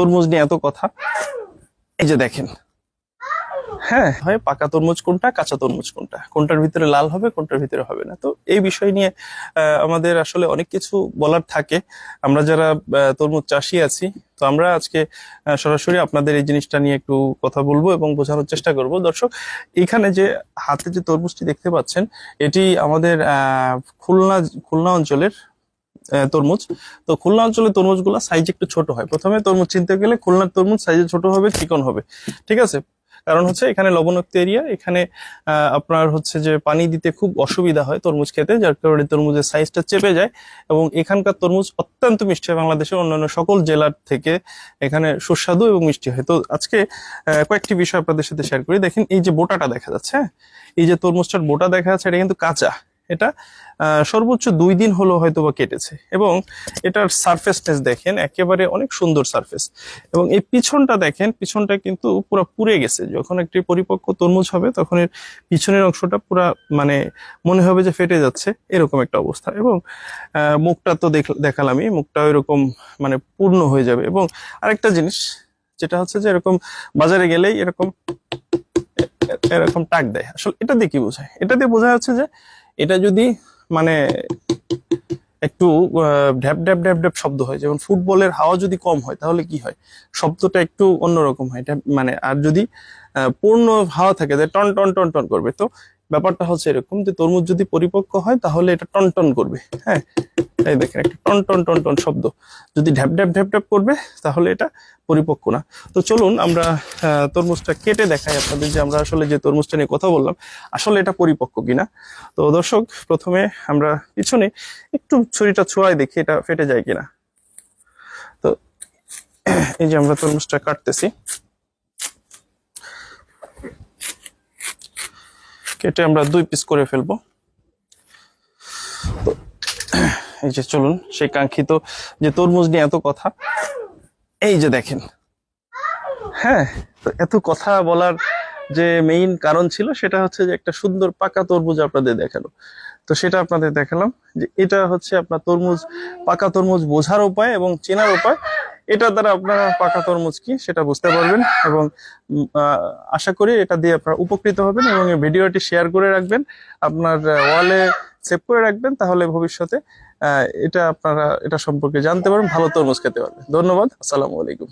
তরমুজ নিয়ে এত কথা। এই যে দেখেন। হ্যাঁ হয় পাকা তরমুজ কোনটা, কাঁচা তরমুজ কোনটা? কোনটার ভিতরে লাল হবে, কোনটার ভিতরে হবে না? তো এই বিষয় নিয়ে আমাদের আসলে অনেক কিছু বলার থাকে। আমরা যারা তরমুজ চাষি আছি, তো আমরা আজকে সরাসরি আপনাদের এই জিনিসটা নিয়ে একটু কথা বলব এবং বোঝানোর চেষ্টা করব। দর্শক, এখানে যে হাতে যে তরমুজটি দেখতে পাচ্ছেন, এটি আমাদের খুলনা খুলনা অঞ্চলের তরমুজ। তো খুলনা অঞ্চলের তরমুজগুলো সাইজ একটু ছোট হয়। প্রথমে তরমুজ চিনতে গেলে খুলনার তরমুজ সাইজে ছোট হবে, চিকন হবে। ঠিক আছে? কারণ হচ্ছে এখানে লবণাক্ত এরিয়া এখানে আপনার হচ্ছে যে পানি দিতে খুব অসুবিধা হয় তরমুজ খেতে, যার কারণে তরমুজের সাইজটা চেপে যায় এবং এখানকার তরমুজ অত্যন্ত মিষ্টি হয় বাংলাদেশের অন্যান্য সকল জেলার থেকে এখানে সুস্বাদু এবং মিষ্টি হয়। তো আজকে কয়েকটি বিষয় আপনাদের সাথে শেয়ার করি। দেখেন, এই যে বোটাটা দেখা যাচ্ছে হ্যাঁ? এই যে তরমুজটার বোটা দেখা যাচ্ছে, এটা কিন্তু কাঁচা। এটা সর্বোচ্চ দুই দিন হলো হয়তো বা কেটেছে। এবং এটার সারফেসনেস দেখেন, একেবারে অনেক সুন্দর সারফেস এবং এই পিছনটা দেখেন, পিছনটা কিন্তু পুরো পুড়ে গেছে। যখন একটি পরিপক্ক তরমুজ হবে, তখন এর পিছনের অংশটা পুরা মানে মনে হবে যে ফেটে যাচ্ছে, এরকম একটা অবস্থা। এবং মুখটা তো দেখ- দেখালামই মুখটা এরকম মানে পূর্ণ হয়ে যাবে। এবং আরেকটা জিনিস, যেটা হচ্ছে যে এরকম বাজারে গেলেই এরকম এরকম টাক দেয়। আসলে এটা দিয়ে কি বোঝায়? এটা দিয়ে বোঝা যাচ্ছে যে এটা যদি মানে একটু ঢ্যাপ ঢ্যাপ ঢ্যাপ ঢ্যাপ শব্দ হয়, যেমন ফুটবলের হাওয়া যদি কম হয়, তাহলে কি হয়? শব্দটা একটু অন্যরকম হয়। এটা মানে আর যদি পূর্ণ হাওয়া থাকে, যে টন টন টন টন করবে, তো ব্যাপারটা হচ্ছে এরকম যে তরমুজ যদি পরিপক্ক হয়, তাহলে এটা টন টন করবে হ্যাঁ? এই দেখেন একটা টন টন টন টন শব্দ। যদি ঢ্যাপ ঢ্যাপ ঢ্যাপ ঢ্যাপ করবে, তাহলে এটা পরিপক্ক না। তো চলুন আমরা তরমুজটা কেটে দেখাই আপনাদের যে আমরা আসলে যে তরমুজটা নিয়ে কথা বললাম, আসলে এটা পরিপক্ক কিনা। তো দর্শক, প্রথমে আমরা পিছনে একটু ছুরিটা ছোঁয়ায় দেখি এটা ফেটে যায় কিনা। তো এই যে আমরা তরমুজটা কাটতেছি। কেটে আমরা দুই পিস করে ফেলব। এই যে চলুন, সেই কাঙ্ক্ষিত যে তরমুজ নিয়ে এত কথা, এই যে দেখেন। হ্যাঁ তো এত কথা বলার যে মেইন কারণ ছিল সেটা হচ্ছে যে একটা সুন্দর পাকা তরমুজ আপনাদের দেখাল। তো সেটা আপনাদের দেখালাম যে এটা হচ্ছে আপনার তরমুজ, পাকা তরমুজ বোঝার উপায় এবং চেনার উপায়। এটা দ্বারা আপনারা পাকা তরমুজ কি সেটা বুঝতে পারবেন এবং আশা করি এটা দিয়ে আপনারা উপকৃত হবেন এবং এই ভিডিওটি শেয়ার করে রাখবেন। আপনার ওয়ালে সেভ করে রাখবেন, তাহলে ভবিষ্যতে এটা আপনারা এটা সম্পর্কে জানতে পারেন ভালো তরমুজ খেতে পারবেন। ধন্যবাদ আসসালামু আলাইকুম।